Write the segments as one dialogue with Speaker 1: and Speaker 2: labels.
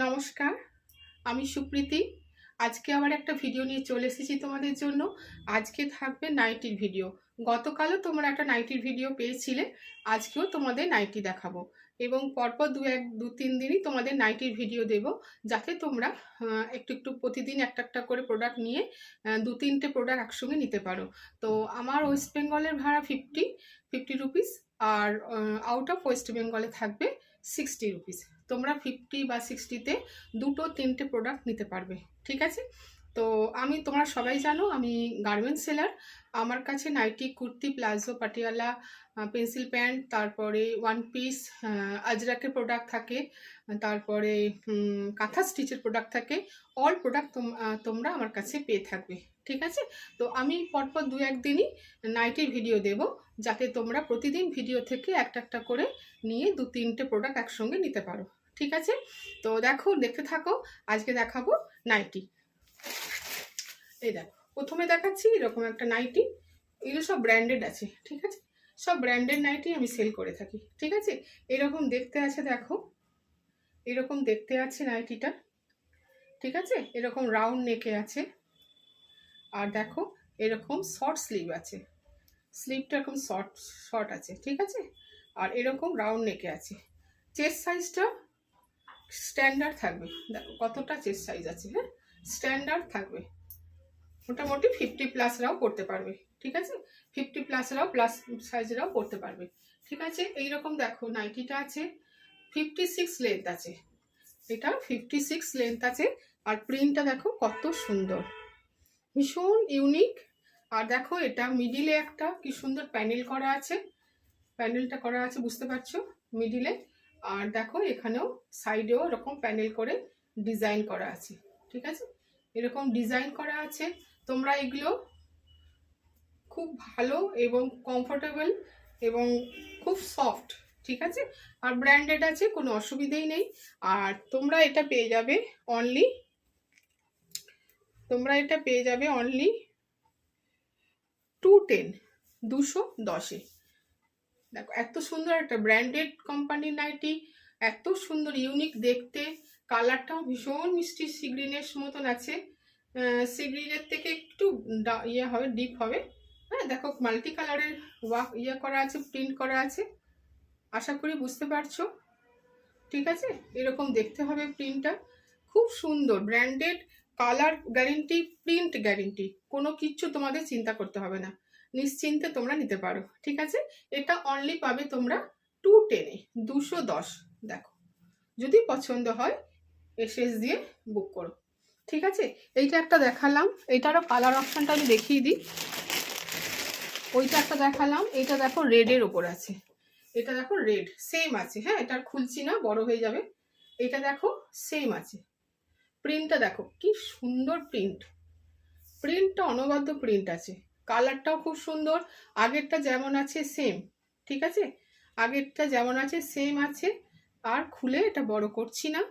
Speaker 1: নমস্কার, আমি সুপ্রীতি। আজকে আবার একটা ভিডিও নিয়ে চলে এসেছি তোমাদের জন্য। আজকে থাকবে নাইটির ভিডিও গতকালও তোমরা একটা নাইটির ভিডিও পেয়েছিলে, আজকেও তোমাদের নাইটি দেখাবো। এবং পরপর দু এক, দু তিন দিনই তোমাদের নাইটির ভিডিও দেব, যাতে তোমরা একটু একটু প্রতিদিন একটা একটা করে প্রোডাক্ট নিয়ে দু তিনটে প্রোডাক্ট একসঙ্গে নিতে পারো। তো আমার ওয়েস্ট বেঙ্গলের ভাড়া ফিফটি ফিফটি রুপিস আর আউট অফ ওয়েস্ট বেঙ্গলে থাকবে সিক্সটি রুপিস তোমরা ফিফটি বা সিক্সটিতে দুটো তিনটে প্রোডাক্ট নিতে পারবে, ঠিক আছে? তো আমি, তোমরা সবাই জানো, আমি গার্মেন্টস সেলার আমার কাছে nighty kurti palazzo Patiala pencil pant তারপরে ওয়ান পিস আজরাকের প্রোডাক্ট থাকে, তারপরে কাঁথা স্টিচের প্রোডাক্ট থাকে। অল প্রোডাক্ট তোমরা আমার কাছে পেয়ে থাকবে। ঠিক আছে? তো আমি পরপর দু একদিনই নাইটির ভিডিও দেব, যাতে তোমরা প্রতিদিন ভিডিও থেকে একটা একটা করে নিয়ে দু তিনটে প্রোডাক্ট একসঙ্গে নিতে পারো। ঠিক আছে? তো দেখো, দেখতে থাকো, আজকে দেখাবো নাইটি এই দেখো, প্রথমে দেখাচ্ছি এরকম একটা নাইটি এগুলো সব ব্র্যান্ডেড আছে, ঠিক আছে? সব ব্র্যান্ডেড নাইটি আমি সেল করে থাকি, ঠিক আছে? এরকম দেখতে আছে, দেখো। এরকম দেখতে আছে নাইটিটা ঠিক আছে? এরকম রাউন্ড নেকে আছে। আর দেখো এরকম শর্ট স্লিভ আছে। স্লিভটা এরকম শর্ট শর্ট আছে, ঠিক আছে? আর এরকম রাউন্ড নেকে আছে। চেস্ট সাইজটা স্ট্যান্ডার্ড থাকবে। দেখো কতটা চেস্ট সাইজ আছে হ্যাঁ? স্ট্যান্ডার্ড থাকবে। মোটামুটি ফিফটি প্লাসরাও করতে পারবে, ঠিক আছে? ফিফটি প্লাসরাও প্লাস সাইজরাও করতে পারবে, ঠিক আছে? এই রকম দেখো নাইটিটা আছে ফিফটি সিক্স লেন্থ আছে। এটা ফিফটি সিক্স লেন্থ আছে। আর প্রিন্টটা দেখো কত সুন্দর। ভীষণ ইউনিক আর দেখো এটা মিডিলে একটা, কি সুন্দর প্যানেল করা আছে। প্যানেলটা করা আছে, বুঝতে পারছ? মিডিলে আর দেখো এখানেও সাইডেও এরকম প্যানেল করে ডিজাইন করা আছে, ঠিক আছে? এরকম ডিজাইন করা আছে। তোমরা এগুলো খুব ভালো এবং কমফোর্টেবল এবং খুব সফট ঠিক আছে? আর ব্র্যান্ডেড আছে, কোনো অসুবিধেই নেই। আর তোমরা এটা পেয়ে যাবে অনলি তোমরা এটা পেয়ে যাবে অনলি টু টেন দুশো দশে। দেখো, এত সুন্দর একটা ব্র্যান্ডেড কোম্পানির নাইটি, এত সুন্দর ইউনিক দেখতে। কালারটাও ভীষণ মিষ্টি সি গ্রিনের মতন আছে। সি গ্রিনের থেকে একটু ইয়ে হবে ডিপ হবে। হ্যাঁ দেখো মাল্টি কালারের ওয়াক ইয়ে করা আছে প্রিন্ট করা আছে। আশা করি বুঝতে পারছ। ঠিক আছে? এরকম দেখতে হবে প্রিন্টটা খুব সুন্দর branded colour guarantee, print guarantee, কোনো কিচ্ছু তোমাদের চিন্তা করতে হবে না। নিশ্চিন্তে তোমরা নিতে পারো, ঠিক আছে? এটা অনলি পাবে তোমরা টু টেনে দুশো দশ, দেখো। যদি পছন্দ হয় এসএস দিয়ে বুক করো, ঠিক আছে? এইটা একটা দেখালাম, এইটারও কালার অপশানটা আমি দেখিয়ে দিই। ওইটা একটা দেখালাম, এইটা দেখো রেডের ওপর আছে। এটা দেখো রেড সেম আছে হ্যাঁ? এটা খুলছি না, বড় হয়ে যাবে। এটা দেখো সেম আছে। প্রিন্টটা দেখো, কি সুন্দর প্রিন্ট প্রিন্টটা অনবদ্য প্রিন্ট আছে। কালারটাও খুব সুন্দর, আগেরটা যেমন আছে সেম ঠিক আছে? আগেরটা যেমন আছে সেম আছে, আর খুলে এটা বড় করছি না,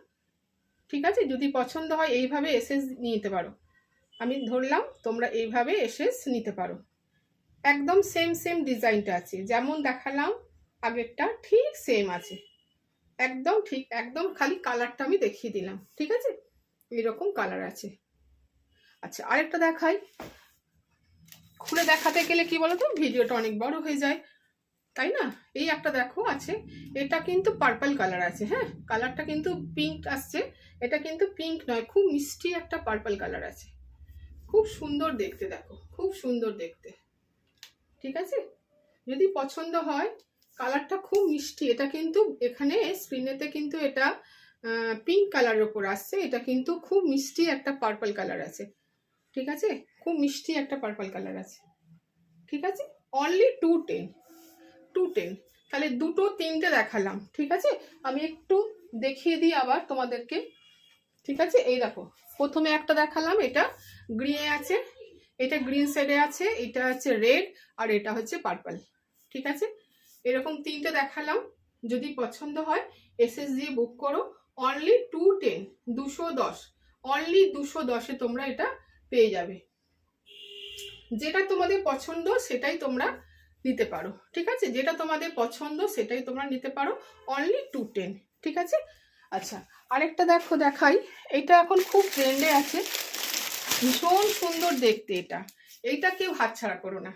Speaker 1: ঠিক আছে? যদি পছন্দ হয়, এইভাবে এসএস নিতে পারো। আমি ধরলাম, তোমরা এইভাবে এসএস নিতে পারো। একদম সেম সেম ডিজাইনটা আছে। যেমন দেখালাম, আগেরটা ঠিক সেম আছে। একদম ঠিক, একদম খালি কালারটা আমি দেখিয়ে দিলাম, ঠিক আছে? এরকম কালার আছে। আচ্ছা আরেকটা দেখাই। খুলে দেখাতে গেলে কি বলতো? ভিডিওটা অনেক বড় হয়ে যায়। তাই না? এই একটা দেখো আছে। এটা কিন্তু পার্পল কালার আছে হ্যাঁ? কালারটা কিন্তু পিঙ্ক আসছে। এটা কিন্তু পিঙ্ক নয়, খুব মিষ্টি একটা পার্পল কালার আছে। খুব সুন্দর দেখতে দেখো, খুব সুন্দর দেখতে। ঠিক আছে? যদি পছন্দ হয় কালারটা খুব মিষ্টি। এটা কিন্তু এখানে স্ক্রিনেতে কিন্তু এটা পিঙ্ক কালারের ওপর আসছে। এটা কিন্তু খুব মিষ্টি একটা পার্পল কালার আছে। ঠিক আছে? খুব মিষ্টি একটা পার্পল কালার আছে। ঠিক আছে? Only two ten two ten তাহলে দুটো তিনটে দেখালাম। ঠিক আছে? আমি একটু দেখিয়ে দিই আবার তোমাদেরকে। ঠিক আছে? এই দেখো, প্রথমে একটা দেখালাম। এটা গ্রিনে আছে। এটা গ্রিন সাইডে আছে। এটা হচ্ছে রেড আর এটা হচ্ছে পার্পল ঠিক আছে? এরকম তিনটে দেখালাম। যদি পছন্দ হয় এসএস দিয়ে বুক করো। অনলি টু টেন দুশো দশ। অনলি দুশো দশে তোমরা এটা পেয়ে যাবে। যেটা তোমাদের পছন্দ, সেটাই তোমরা নিতে পারো। ঠিক আছে? যেটা তোমাদের পছন্দ, সেটাই তোমরা নিতে পারো। অনলি টু টেন ঠিক আছে? আচ্ছা আরেকটা দেখো, দেখাই। এটা এখন খুব ট্রেন্ডে আছে। ভীষণ সুন্দর দেখতে এটা। এইটা কেউ হাতছাড়া করো না।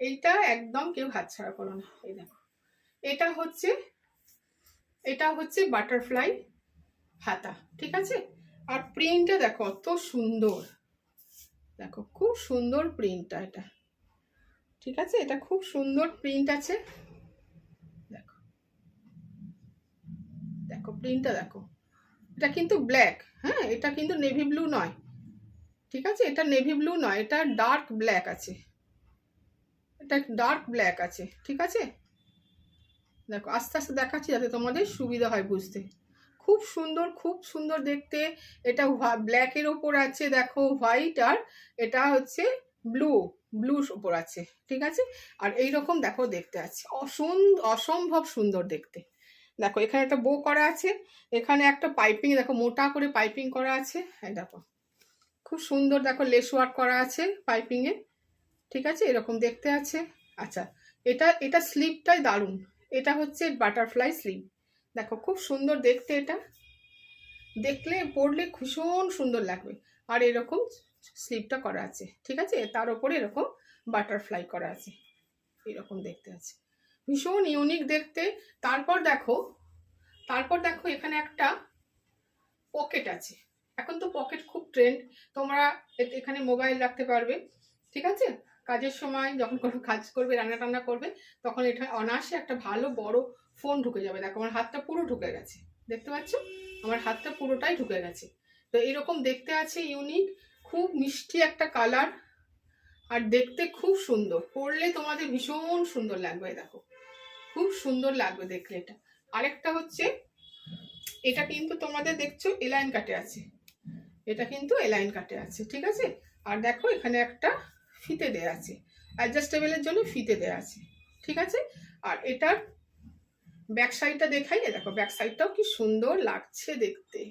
Speaker 1: এইটা একদম কেউ হাতছাড়া করো না। এই দেখো। এটা হচ্ছে এটা হচ্ছে বাটারফ্লাই হাতা, ঠিক আছে? আর প্রিন্টটা দেখো, অত সুন্দর। দেখো, খুব সুন্দর প্রিন্টটা এটা। ঠিক আছে? এটা খুব সুন্দর প্রিন্ট আছে। দেখো। দেখো প্রিন্টটা দেখো। এটা কিন্তু ব্ল্যাক হ্যাঁ? এটা কিন্তু নেভি ব্লু নয়। ঠিক আছে? এটা নেভি ব্লু নয়, এটা ডার্ক ব্ল্যাক আছে। এটা ডার্ক ব্ল্যাক আছে, ঠিক আছে? দেখো, আস্তে আস্তে দেখাচ্ছি যাতে তোমাদের সুবিধা হয় বুঝতে। খুব সুন্দর খুব সুন্দর দেখতে। এটা ব্ল্যাকের ওপর আছে, দেখো হোয়াইট আর এটা হচ্ছে ব্লু ব্লুর ওপর আছে, ঠিক আছে? আর এই রকম দেখো দেখতে আছে। অসম্ভব সুন্দর দেখতে। দেখো, এখানে একটা বো করা আছে, এখানে একটা পাইপিং দেখো, মোটা করে পাইপিং করা আছে। এই দেখো, খুব সুন্দর দেখো লেস ওয়ার্ক করা আছে পাইপিংয়ে ঠিক আছে? এরকম দেখতে আছে। আচ্ছা এটা এটা স্লিপটাই দারুণ। এটা হচ্ছে বাটারফ্লাই স্লিপ দেখো, খুব সুন্দর দেখতে এটা। দেখলে, পড়লে ভীষণ সুন্দর লাগবে। আর এরকম স্লিপটা করা আছে, ঠিক আছে? তার ওপরে এরকম বাটারফ্লাই করা আছে। এরকম দেখতে আছে। ভীষণ ইউনিক দেখতে। তারপর দেখো তারপর দেখো এখানে একটা পকেট আছে। এখন তো পকেট খুব ট্রেন্ড তোমরা এখানে মোবাইল রাখতে পারবে, ঠিক আছে? কাজের সময় যখন কোনো কাজ করবে রান্না টান্না করবে, তখন এটা অনায়াসে একটা ভালো বড় ফোন ঢুকে যাবে। দেখো আমার হাতটা পুরো ঢুকে গেছে। দেখতে পাচ্ছ? আমার হাতটা পুরোটাই ঢুকে গেছে। তো এরকম দেখতে আছে ইউনিক খুব মিষ্টি একটা কালার আর দেখতে খুব সুন্দর। পরলে তোমাদের ভীষণ সুন্দর লাগবে, দেখো। খুব সুন্দর লাগবে দেখলে এটা। আরেকটা হচ্ছে, এটা কিন্তু তোমাদের দেখছ এলাইন কাটে আছে। এটা কিন্তু এলাইন কাটে আছে, ঠিক আছে? আর দেখো এখানে একটা ফিতে দেয়া আছে। অ্যাডজাস্টেবলের জন্য ফিতে দেয়া আছে। ঠিক আছে? আর এটার ব্যাক সাইডটা দেখাই। দেখো ব্যাক সাইডটাও কি সুন্দর লাগছে দেখতে।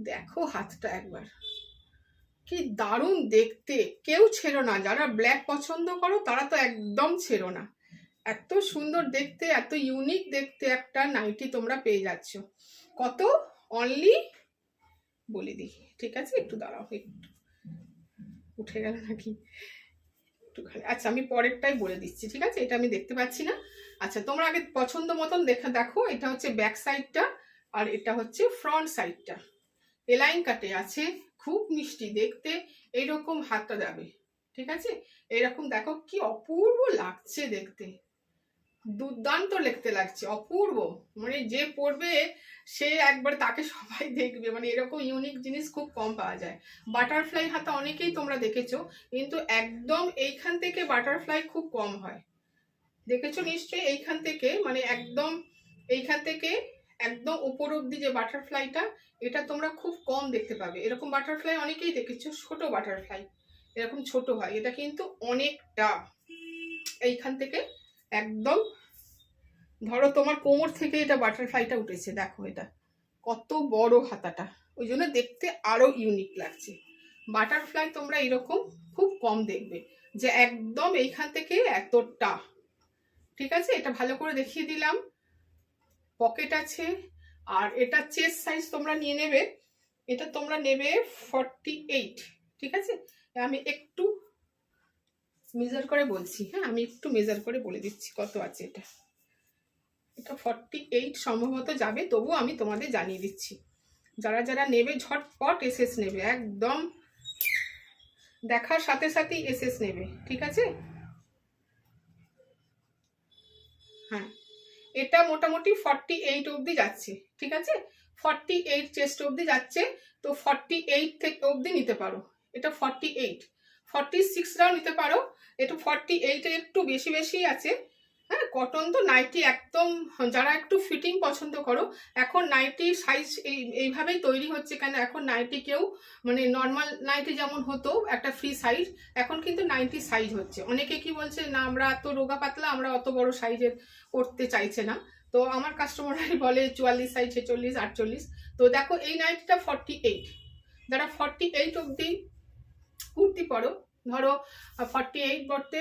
Speaker 1: দেখো হাতটা একবার। কি দারুণ দেখতে। কেউ ছেড়ো না। যারা ব্ল্যাক পছন্দ করো, তারা তো একদম ছেড়ো না। এত সুন্দর দেখতে, এত ইউনিক দেখতে একটা নাইটি তোমরা পেয়ে যাচ্ছ। কত? অনলি বলে দিই। ঠিক আছে? একটু দাঁড়াও, একটু। উঠে গেল নাকি? আচ্ছা আমি পরেরটাই বলে দিচ্ছি, ঠিক আছে? এটা আমি দেখতে পাচ্ছি না। আচ্ছা তোমরা আগে পছন্দ মতন দেখা, দেখো। এটা হচ্ছে ব্যাক সাইডটা আর এটা হচ্ছে ফ্রন্ট সাইডটা এলাইন কাটে আছে, খুব মিষ্টি দেখতে এইরকম হাতটা যাবে, ঠিক আছে? এরকম দেখো, কি অপূর্ব লাগছে দেখতে। দুর্দান্ত দেখতে লাগছে, অপূর্ব। মানে যে পড়বে, সে একবার তাকে সবাই দেখবে। মানে এরকম ইউনিক জিনিস খুব কম পাওয়া যায়। বাটারফ্লাই হাতা অনেকেই তোমরা দেখেছ, কিন্তু একদম এইখান থেকে বাটারফ্লাই খুব কম হয়। দেখেছ নিশ্চয়ই? এইখান থেকে মানে একদম এইখান থেকে একদম উপর অব্দি যে বাটারফ্লাইটা এটা তোমরা খুব কম দেখতে পাবে। এরকম বাটারফ্লাই অনেকেই দেখেছ, ছোট বাটারফ্লাই এরকম ছোট হয়। এটা কিন্তু অনেকটা এইখান থেকে একদম। ধরো তোমার কোমর থেকে এটা বাটারফ্লাইটা উঠেছে, দেখো এটা। কত বড় হাতাটা। ওই জন্য দেখতে আরও ইউনিক লাগছে। বাটারফ্লাই তোমরা এরকম খুব কম দেখবে যে একদম এইখান থেকে এতটা। ঠিক আছে? এটা ভালো করে দেখিয়ে দিলাম। পকেট আছে। আর এটা চেস্ট সাইজ তোমরা নিয়ে নেবে। এটা তোমরা নেবে ফর্টি এইট ঠিক আছে? আমি একটু মেজার করে বলছি হ্যাঁ? আমি একটু মেজার করে বলে দিচ্ছি কত আছে এটা। এটা ফর্টি এইট সম্ভবত যাবে, তবু আমি তোমাদের জানিয়ে দিচ্ছি। যারা যারা নেবে ঝটপট এসএস নেবে, একদম দেখার সাথে সাথেই এসএস নেবে, ঠিক আছে? হ্যাঁ এটা মোটামুটি ফর্টি এইট অবধি যাচ্ছে, ঠিক আছে? ফর্টি এইট চেস্ট অবধি যাচ্ছে, তো ফর্টি এইট থেকে অবধি নিতে পারো। এটা ফর্টি এইট ফর্টি সিক্সরাও নিতে পারো। এটা ফর্টি এইটে একটু বেশি বেশি আছে। হ্যাঁ কটন তো নাইটি একদম, যারা একটু ফিটিং পছন্দ করো, এখন নাইটি সাইজ এই, এইভাবেই তৈরি হচ্ছে কেন? এখন নাইটি কেউ মানে নর্মাল নাইটি যেমন হতো, একটা ফ্রি সাইজ এখন কিন্তু নাইটি সাইজ হচ্ছে। অনেকে কি বলছে, না, আমরা এত রোগা পাতলা, আমরা অত বড় সাইজের করতে চাইছে না। তো আমার কাস্টমাররাই বলে চুয়াল্লিশ সাইজ ছেচল্লিশ, আটচল্লিশ। তো দেখো, এই নাইটিটা ফর্টি এইট যারা ফর্টি এইট অবধি কুর্তি পরো। ধরো ফর্টি এইট পড়তে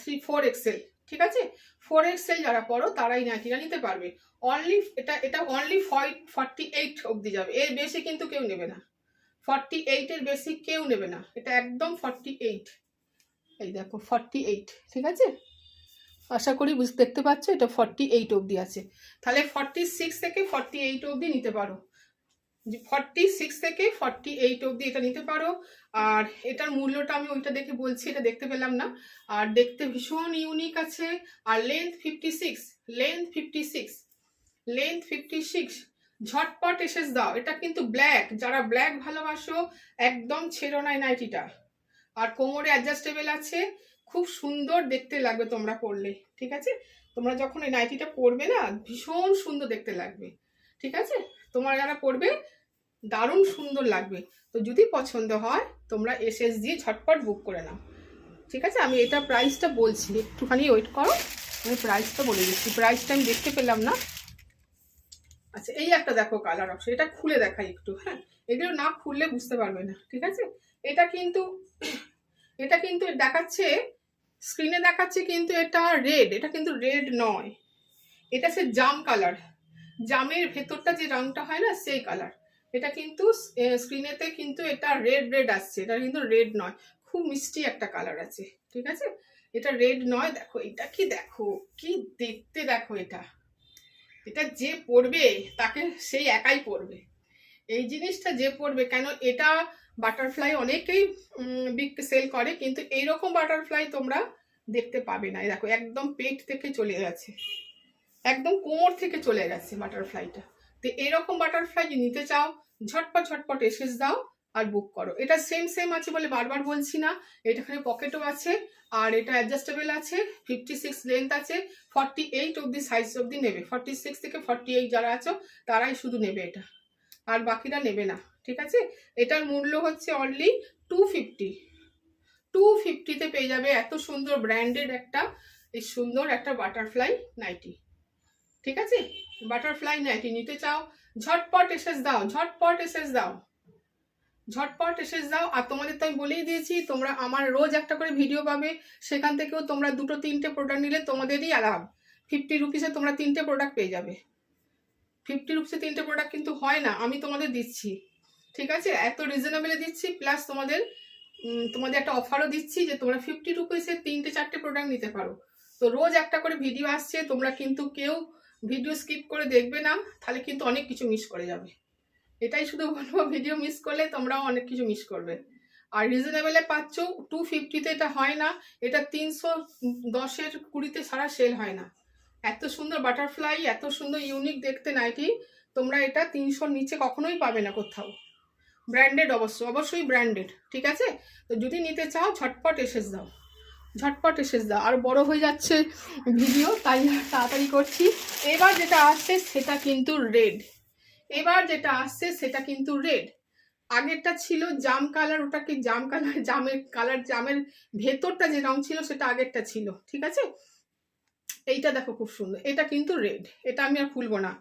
Speaker 1: থ্রি ফোর এক্সেল ঠিক আছে? ফোর এক্সেল যারা পড়ো তারাই নাইটিটা নিতে পারবে। অনলি এটা এটা অনলি ফর্টি এইট অবধি যাবে। এর বেশি কিন্তু কেউ নেবে না। ফর্টি এইটের বেশি কেউ নেবে না। এটা একদম ফর্টি এইট এই দেখো ফর্টি এইট ঠিক আছে? আশা করি বুঝতে দেখতে পাচ্ছ, এটা ফর্টি এইট অবধি আছে। তাহলে ফর্টি সিক্স থেকে ফর্টি এইট অবধি নিতে পারো। ফর্টি সিক্স থেকে ফর্টি এইট অবধি এটা নিতে পারো। আর এটার মূল্যটা আমি ওইটা দেখে বলছি, এটা দেখতে পেলাম না। আর দেখতে ভীষণ ইউনিক আছে। আর length fifty six length fifty six length fifty six ঝটপট এসে দাও। এটা কিন্তু ব্ল্যাক যারা ব্ল্যাক ভালোবাসো, একদম ছেড়ো নাই নাইটিটা। আর কোমরে অ্যাডজাস্টেবল আছে। খুব সুন্দর দেখতে লাগবে তোমরা পরলে, ঠিক আছে? তোমরা যখন এই নাইটিটা পরবে না, ভীষণ সুন্দর দেখতে লাগবে, ঠিক আছে? তোমরা যারা পরবে দারুণ সুন্দর লাগবে। তো যদি পছন্দ হয়, তোমরা এসএস দিয়ে ঝটপট বুক করে নাও। ঠিক আছে? আমি এটা প্রাইসটা বলছি। একটুখানি ওয়েট করো। আমি প্রাইসটা বলে দিচ্ছি। প্রাইসটা আমি দেখতে পেলাম না। আচ্ছা এই একটা দেখো কালার অপশন এটা খুলে দেখাই একটু হ্যাঁ? এগুলো না খুললে বুঝতে পারবে না। ঠিক আছে? এটা কিন্তু এটা কিন্তু দেখাচ্ছে স্ক্রিনে দেখাচ্ছে কিন্তু এটা রেড এটা কিন্তু রেড নয়। এটা সে জাম কালার জামের ভেতরটা যে রংটা হয় না, সেই কালার এটা কিন্তু স্ক্রিনেতে কিন্তু এটা রেড রেড আসছে। এটা কিন্তু রেড নয়। খুব মিষ্টি একটা কালার আছে, ঠিক আছে? এটা রেড নয়। দেখো, এটা কি দেখো? কি দেখতে দেখো এটা? এটা যে পড়বে তাকে সেই একাই পড়বে এই জিনিসটা যে পড়বে কেন এটা বাটারফ্লাই অনেকেই বিগ সেল করে, কিন্তু এইরকম বাটারফ্লাই তোমরা দেখতে পাবে না। দেখো, একদম পেট থেকে চলে গেছে। একদম কোমর থেকে চলে গেছে বাটারফ্লাইটা তো এরকম বাটারফ্লাই নিতে চাও ঝটপট ঝটপট এসেস দাও আর বুক করো। এটা সেম সেম আছে বলে বারবার বলছি না। এটাখানে পকেটও আছে আর এটা অ্যাডজাস্টেবল আছে ফিফটি সিক্স লেন্থ আছে ফর্টি এইট অব্দি সাইজ অব্দি নেবে। ফর্টি সিক্স থেকে ফর্টি এইট যারা আছো, তারাই শুধু নেবে এটা। আর বাকিরা নেবে না, ঠিক আছে? এটার মূল্য হচ্ছে অনলি টু ফিফটি টু ফিফটিতে পেয়ে যাবে এত সুন্দর ব্র্যান্ডেড একটা, এই সুন্দর একটা বাটারফ্লাই নাইটি ঠিক আছে? বাটারফ্লাই নাইটি নিতে চাও ঝটপট এসেস দাও, ঝটপট এসেস দাও। ঝটপট এসেস দাও। আর তোমাদের তো আমি বলেই দিয়েছি, তোমরা আমার রোজ একটা করে ভিডিও পাবে। সেখান থেকেও তোমরা দুটো তিনটে প্রোডাক্ট নিলে তোমাদেরই আরাম ফিফটি রুপিসে তোমরা তিনটে প্রোডাক্ট পেয়ে যাবে। ফিফটি রুপিসে তিনটে প্রোডাক্ট কিন্তু হয় না, আমি তোমাদের দিচ্ছি। ঠিক আছে? এত রিজনেবলে দিচ্ছি প্লাস তোমাদের তোমাদের একটা অফারও দিচ্ছি যে তোমরা ফিফটি রুপিসে তিনটে চারটে প্রোডাক্ট নিতে পারো। তো রোজ একটা করে ভিডিও আসছে, তোমরা কিন্তু কেউ ভিডিও স্কিপ করে দেখবে না, তাহলে কিন্তু অনেক কিছু মিস করে যাবে। এটাই শুধু বলব ভিডিও মিস করলে তোমরাও অনেক কিছু মিস করবে। আর রিজনেবলে পাচ্ছ টু ফিফটিতে এটা হয় না, এটা তিনশো দশের কুড়িতে সারা সেল হয় না। এত সুন্দর বাটারফ্লাই এত সুন্দর ইউনিক দেখতে নাইটি তোমরা এটা তিনশোর নিচে কখনোই পাবে না কোথাও। ব্র্যান্ডেড অবশ্য, অবশ্যই ব্র্যান্ডেড ঠিক আছে? তো যদি নিতে চাও, ঝটপট এসে দাও ঝটপট এসেস দাও আর বড় হয়ে যাচ্ছে ভিডিও, তাই তাড়াতাড়ি করছি। এবার যেটা আসছে সেটা কিন্তু রেড এবার যেটা আসছে সেটা কিন্তু রেড আগেরটা ছিল জাম কালার ওটা কি জাম কালার, জামের কালার, জামের ভেতরটা যে রং ছিল সেটা আগেরটা ছিল, ঠিক আছে? এইটা দেখো খুব সুন্দর। এটা কিন্তু রেড এটা আমি আর খুলবো না।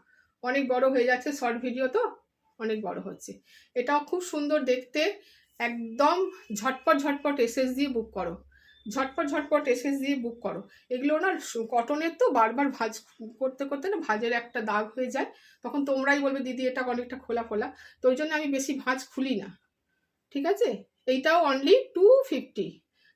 Speaker 1: অনেক বড় হয়ে যাচ্ছে শর্ট ভিডিও তো, অনেক বড় হচ্ছে। এটাও খুব সুন্দর দেখতে। একদম ঝটপট ঝটপট এসএস দিয়ে বুক করো। ঝটপট ঝটপট এসএস দিয়ে বুক করো। এগুলো না কটনের তো বারবার ভাজ, করতে করতে না ভাজের একটা দাগ হয়ে যায়। তখন তোমরাই বলবে, দিদি, এটা অনেকটা খোলা খোলা তো ওই জন্য আমি বেশি ভাঁজ খুলি না। ঠিক আছে? এইটাও অনলি টু ফিফটি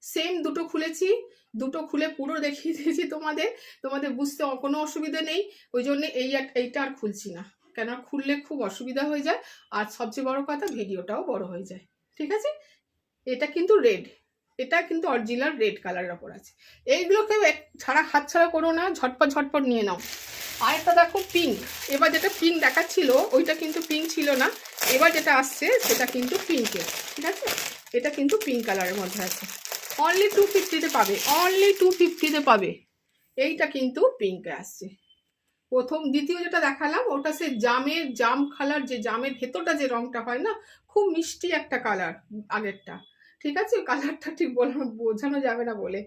Speaker 1: সেম দুটো খুলেছি। দুটো খুলে পুরো দেখিয়ে দিয়েছি তোমাদের। তোমাদের বুঝতে কোনো অসুবিধা নেই। ওই জন্য এই এইটা আর খুলছি না। কেন? খুললে খুব অসুবিধা হয়ে যায়। আর সবচেয়ে বড় কথা, ভিডিওটাও বড় হয়ে যায়। ঠিক আছে? এটা কিন্তু রেড এটা কিন্তু অরিজিনাল রেড কালারের ওপর আছে। এইগুলোকে ছাড়া হাত ছাড়া করো না, ঝটপট ঝটপট নিয়ে নাও। আরেকটা দেখো পিঙ্ক এবার যেটা পিঙ্ক দেখাচ্ছিল, ওইটা কিন্তু পিঙ্ক ছিল না। এবার যেটা আসছে, সেটা কিন্তু পিঙ্কের ঠিক আছে? এটা কিন্তু পিঙ্ক কালারের মধ্যে আছে। অনলি টু ফিফটিতে পাবে। অনলি টু ফিফটিতে পাবে। এইটা কিন্তু পিঙ্কে আসছে। প্রথম, দ্বিতীয় যেটা দেখালাম, ওটা সে জামের, জাম কালার যে জামের ভেতরটা যে রংটা হয় না, খুব মিষ্টি একটা কালার আগেরটা। ঠিক আছে? কালারটা ঠিক বোঝানো যাবে না বলে।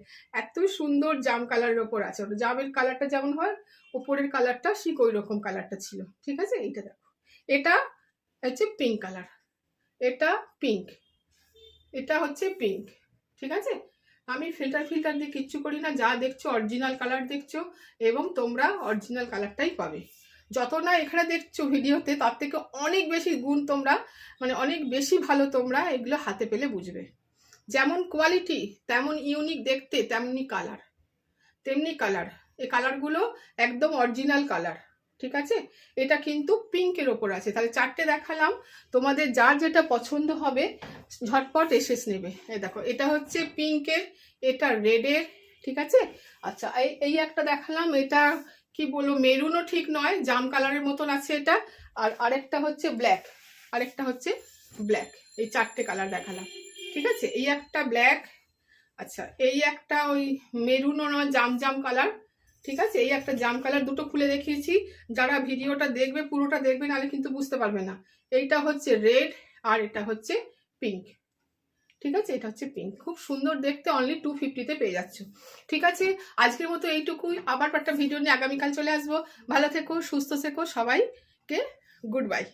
Speaker 1: এত সুন্দর জাম কালারের ওপর আছে। ওটা জামের কালারটা যেমন হয়, ওপরের কালারটা ঠিক ওই রকম কালারটা ছিল। ঠিক আছে? এইটা দেখো। এটা হচ্ছে পিঙ্ক কালার এটা পিঙ্ক এটা হচ্ছে পিঙ্ক ঠিক আছে? আমি ফিল্টার ফিল্টার দিয়ে কিচ্ছু করি না। যা দেখছ অরিজিনাল কালার দেখছ এবং তোমরা অরিজিনাল কালারটাই পাবে। যত না এখানে দেখছ ভিডিওতে, তার থেকে অনেক বেশি গুণ তোমরা মানে অনেক বেশি ভালো তোমরা এগুলো হাতে পেলে বুঝবে। যেমন কোয়ালিটি তেমন ইউনিক দেখতে, তেমনি কালার তেমনি কালার এই কালারগুলো একদম অরিজিনাল কালার ঠিক আছে? এটা কিন্তু পিঙ্কের ওপর আছে। তাহলে চারটে দেখালাম। তোমাদের যার যেটা পছন্দ হবে, ঝটপট এসেস নেবে। এই দেখো, এটা হচ্ছে পিঙ্কের এটা রেডের ঠিক আছে? আচ্ছা এই এই একটা দেখালাম। এটা কি বলব মেরুনও ঠিক নয়, জাম কালারের মতন আছে এটা। আর আরেকটা হচ্ছে ব্ল্যাক আরেকটা হচ্ছে ব্ল্যাক এই চারটে কালার দেখালাম। ঠিক আছে? এই একটা ব্ল্যাক আচ্ছা এই একটা ওই মেরুনও নয়, জাম জাম কালার ঠিক আছে? এই একটা জাম কালার দুটো খুলে দেখিয়েছি। যারা ভিডিওটা দেখবে, পুরোটা দেখবে, নাহলে কিন্তু বুঝতে পারবে না। এইটা হচ্ছে রেড আর এটা হচ্ছে পিঙ্ক ঠিক আছে? এটা হচ্ছে পিঙ্ক খুব সুন্দর দেখতে অনলি টু ফিফটিতে পেয়ে যাচ্ছ। ঠিক আছে? আজকের মতো এইটুকুই। আবার একটা ভিডিও নিয়ে আগামীকাল চলে আসব। ভালো থেকো, সুস্থ থেকো, সবাইকে গুড বাই।